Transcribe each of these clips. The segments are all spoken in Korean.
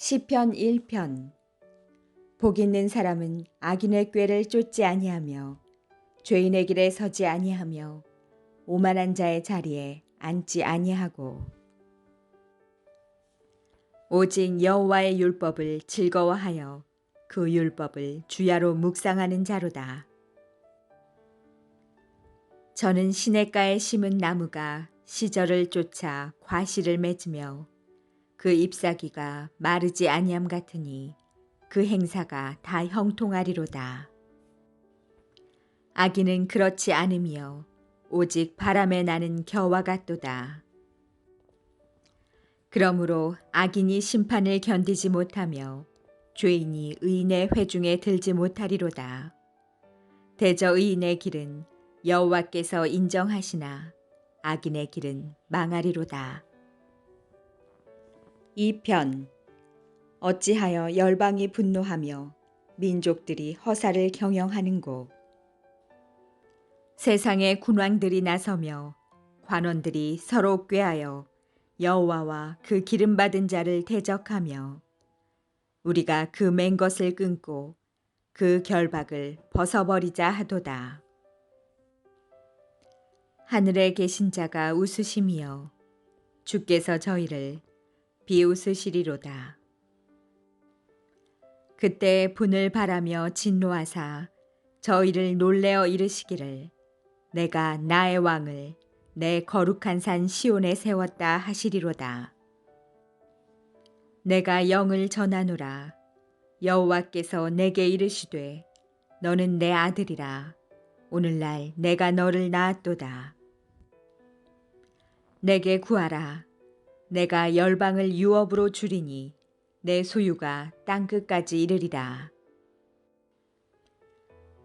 시편 1편 복 있는 사람은 악인의 꾀를 쫓지 아니하며 죄인의 길에 서지 아니하며 오만한 자의 자리에 앉지 아니하고 오직 여호와의 율법을 즐거워하여 그 율법을 주야로 묵상하는 자로다. 저는 시냇가에 심은 나무가 시절을 쫓아 과실을 맺으며 그 잎사귀가 마르지 아니함 같으니 그 행사가 다 형통하리로다. 아기는 그렇지 않으며 오직 바람에 나는 겨와 같도다. 그러므로 악인이 심판을 견디지 못하며 죄인이 의인의 회중에 들지 못하리로다. 대저 의인의 길은 여호와께서 인정하시나 악인의 길은 망하리로다. 2편 어찌하여 열방이 분노하며 민족들이 허사를 경영하는고 세상의 군왕들이 나서며 관원들이 서로 꾀하여 여호와와 그 기름 받은 자를 대적하며 우리가 그 맨 것을 끊고 그 결박을 벗어버리자 하도다. 하늘에 계신 자가 웃으심이여 주께서 저희를 비웃으시리로다. 그때 분을 바라며 진노하사 저희를 놀래어 이르시기를 내가 나의 왕을 내 거룩한 산 시온에 세웠다 하시리로다. 내가 영을 전하노라 여호와께서 내게 이르시되 너는 내 아들이라 오늘날 내가 너를 낳았도다. 내게 구하라 내가 열방을 유업으로 줄이니 내 소유가 땅 끝까지 이르리라.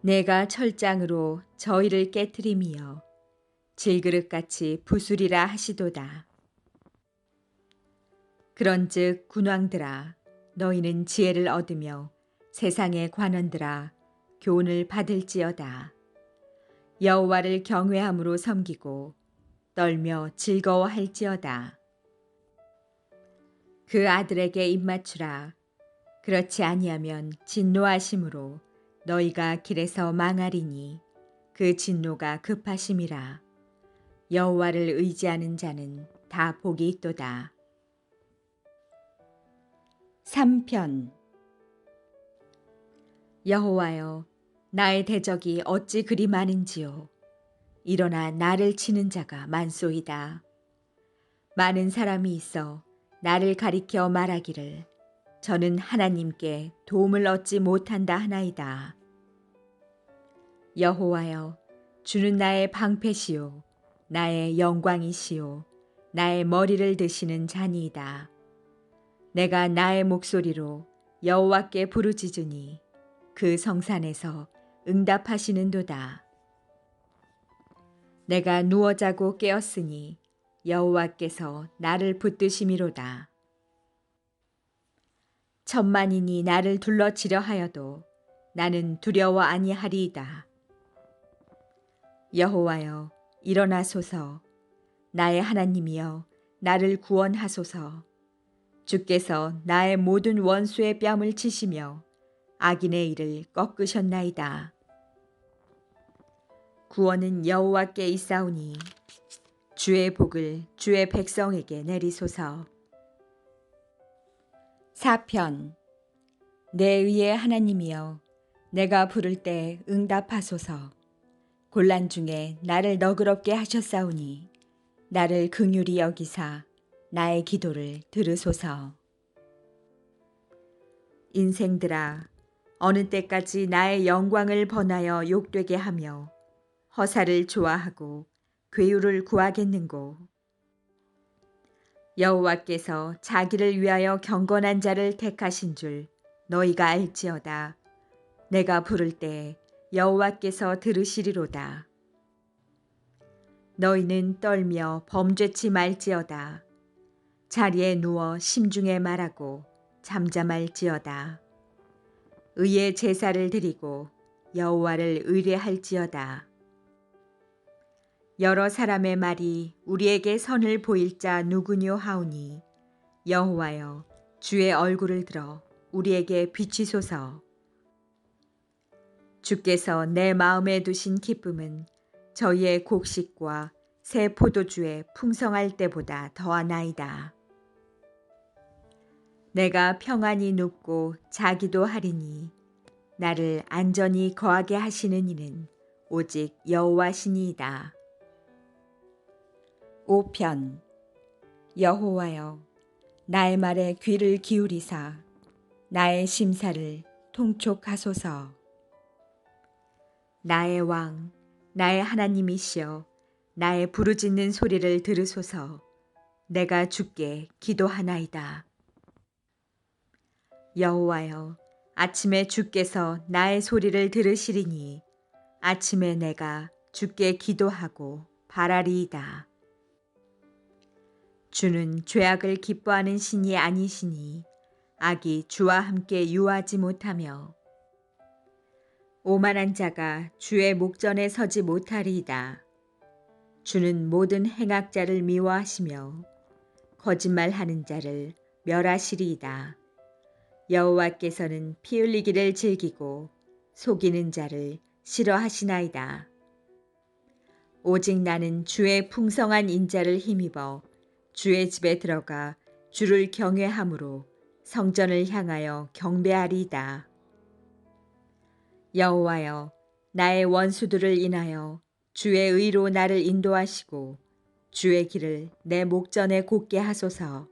내가 철장으로 저희를 깨뜨리며 질그릇같이 부수리라 하시도다. 그런즉 군왕들아 너희는 지혜를 얻으며 세상의 관원들아 교훈을 받을지어다. 여호와를 경외함으로 섬기고 떨며 즐거워할지어다. 그 아들에게 입맞추라. 그렇지 아니하면 진노하심으로 너희가 길에서 망하리니 그 진노가 급하심이라. 여호와를 의지하는 자는 다 복이 있도다. 3편 여호와여 나의 대적이 어찌 그리 많은지요 일어나 나를 치는 자가 많소이다. 많은 사람이 있어 나를 가리켜 말하기를 저는 하나님께 도움을 얻지 못한다 하나이다. 여호와여 주는 나의 방패시요 나의 영광이시요 나의 머리를 드시는 자니이다. 내가 나의 목소리로 여호와께 부르짖으니 그 성산에서 응답하시는도다. 내가 누워 자고 깨었으니 여호와께서 나를 붙드심이로다. 천만인이 나를 둘러치려 하여도 나는 두려워 아니하리이다. 여호와여 일어나소서 나의 하나님이여 나를 구원하소서 주께서 나의 모든 원수의 뺨을 치시며 악인의 일을 꺾으셨나이다. 구원은 여호와께 있사오니 주의 복을 주의 백성에게 내리소서. 4편 내 의의 하나님이여 내가 부를 때 응답하소서. 곤란 중에 나를 너그럽게 하셨사오니 나를 긍휼히 여기사 나의 기도를 들으소서. 인생들아 어느 때까지 나의 영광을 번하여 욕되게 하며 허사를 좋아하고 괴유를 구하겠는고. 여호와께서 자기를 위하여 경건한 자를 택하신 줄 너희가 알지어다. 내가 부를 때 여호와께서 들으시리로다. 너희는 떨며 범죄치 말지어다. 자리에 누워 심중에 말하고 잠잠할지어다. 의의 제사를 드리고 여호와를 의뢰할지어다. 여러 사람의 말이 우리에게 선을 보일 자 누구뇨 하오니 여호와여 주의 얼굴을 들어 우리에게 비치소서. 주께서 내 마음에 두신 기쁨은 저희의 곡식과 새 포도주에 풍성할 때보다 더하나이다. 내가 평안히 눕고 자기도 하리니 나를 안전히 거하게 하시는 이는 오직 여호와시니이다. 5편 여호와여 나의 말에 귀를 기울이사 나의 심사를 통촉하소서. 나의 왕, 나의 하나님이시여, 나의 부르짖는 소리를 들으소서. 내가 주께 기도하나이다. 여호와여, 아침에 주께서 나의 소리를 들으시리니 아침에 내가 주께 기도하고 바라리이다. 주는 죄악을 기뻐하는 신이 아니시니 악이 주와 함께 유하지 못하며 오만한 자가 주의 목전에 서지 못하리이다. 주는 모든 행악자를 미워하시며 거짓말하는 자를 멸하시리이다. 여호와께서는 피 흘리기를 즐기고 속이는 자를 싫어하시나이다. 오직 나는 주의 풍성한 인자를 힘입어 주의 집에 들어가 주를 경외함으로 성전을 향하여 경배하리이다. 여호와여 나의 원수들을 인하여 주의 의로 나를 인도하시고 주의 길을 내 목전에 곧게 하소서.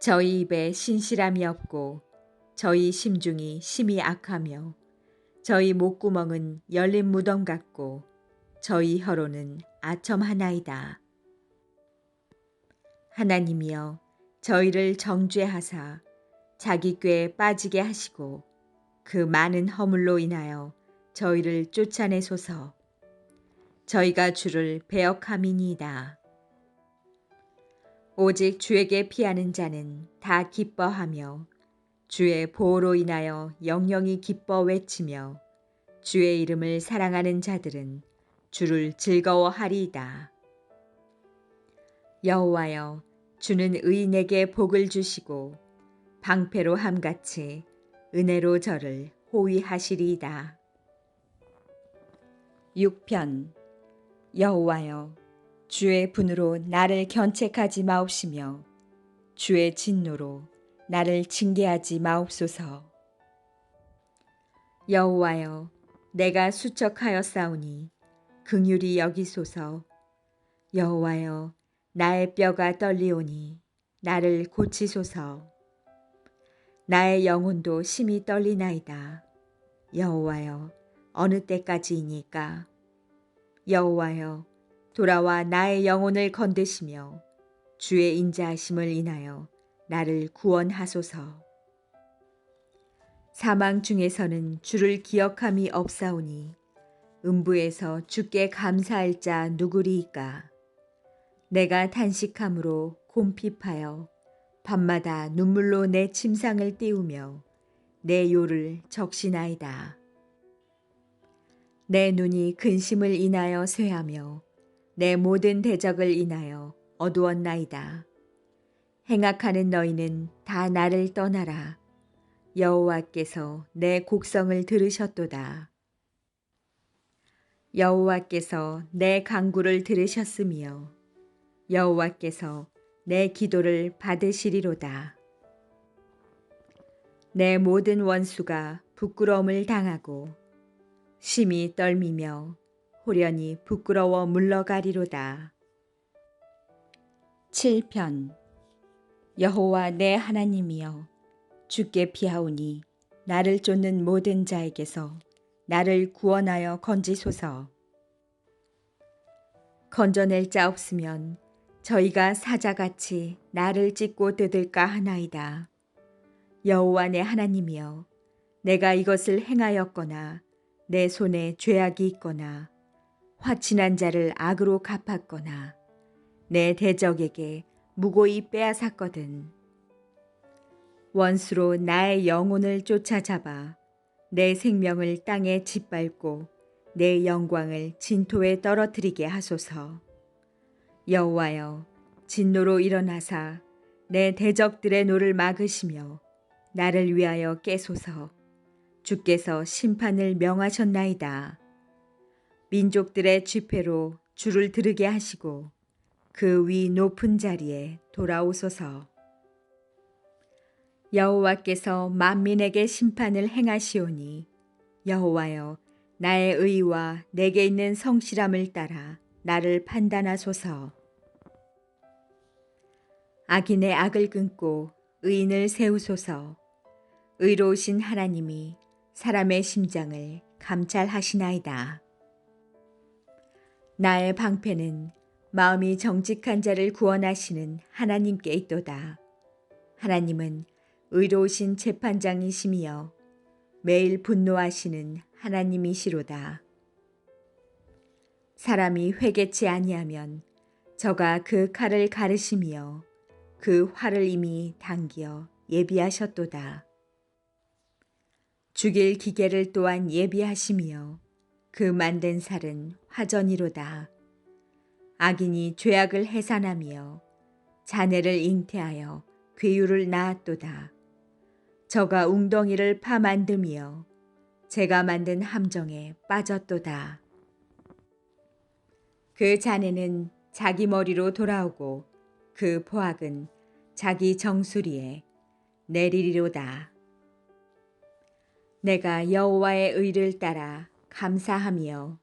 저희 입에 신실함이 없고 저희 심중이 심히 악하며 저희 목구멍은 열린 무덤 같고 저희 혀로는 아첨 하나이다. 하나님이여 저희를 정죄하사 자기 꾀에 빠지게 하시고 그 많은 허물로 인하여 저희를 쫓아내소서. 저희가 주를 배역함이니이다. 오직 주에게 피하는 자는 다 기뻐하며 주의 보호로 인하여 영영이 기뻐 외치며 주의 이름을 사랑하는 자들은 주를 즐거워하리이다. 여호와여 주는 의인에게 복을 주시고 방패로 함같이 은혜로 저를 호위하시리이다. 6편 여호와여 주의 분으로 나를 견책하지 마옵시며 주의 진노로 나를 징계하지 마옵소서. 여호와여 내가 수척하였사오니 긍휼히 여기소서. 여호와여 나의 뼈가 떨리오니 나를 고치소서. 나의 영혼도 심히 떨리나이다. 여호와여 어느 때까지이니까 여호와여 돌아와 나의 영혼을 건드시며 주의 인자하심을 인하여 나를 구원하소서. 사망 중에서는 주를 기억함이 없사오니 음부에서 주께 감사할 자 누구리이까? 내가 탄식함으로 곰핍하여 밤마다 눈물로 내 침상을 띄우며 내 요를 적시나이다. 내 눈이 근심을 인하여 쇠하며 내 모든 대적을 인하여 어두웠나이다. 행악하는 너희는 다 나를 떠나라. 여호와께서 내 곡성을 들으셨도다. 여호와께서 내 강구를 들으셨으며 여호와께서 내 기도를 받으시리로다. 내 모든 원수가 부끄러움을 당하고 심히 떨미며 호련히 부끄러워 물러가리로다. 7편 여호와 내 하나님이여 주께 피하오니 나를 쫓는 모든 자에게서 나를 구원하여 건지소서. 건져낼 자 없으면 저희가 사자같이 나를 찢고 뜯을까 하나이다. 여호와 내 하나님이여 내가 이것을 행하였거나 내 손에 죄악이 있거나 화친한 자를 악으로 갚았거나 내 대적에게 무고히 빼앗았거든. 원수로 나의 영혼을 쫓아잡아 내 생명을 땅에 짓밟고 내 영광을 진토에 떨어뜨리게 하소서. 여호와여 진노로 일어나사 내 대적들의 노를 막으시며 나를 위하여 깨소서 주께서 심판을 명하셨나이다. 민족들의 집회로 주를 들으게 하시고 그 위 높은 자리에 돌아오소서. 여호와께서 만민에게 심판을 행하시오니 여호와여 나의 의와 내게 있는 성실함을 따라 나를 판단하소서. 악인의 악을 끊고 의인을 세우소서. 의로우신 하나님이 사람의 심장을 감찰하시나이다. 나의 방패는 마음이 정직한 자를 구원하시는 하나님께 있도다. 하나님은 의로우신 재판장이시며 매일 분노하시는 하나님이시로다. 사람이 회개치 아니하면 저가 그 칼을 가르시며 그 활을 이미 당기어 예비하셨도다. 죽일 기계를 또한 예비하시며 그 만든 살은 화전이로다. 악인이 죄악을 해산하며 자네를 잉태하여 괴유를 낳았도다. 저가 웅덩이를 파 만듦이여 제가 만든 함정에 빠졌도다. 그 자네는 자기 머리로 돌아오고 그 포악은 자기 정수리에 내리리로다. 내가 여호와의 의를 따라 감사하며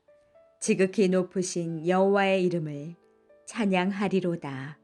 지극히 높으신 여호와의 이름을 찬양하리로다.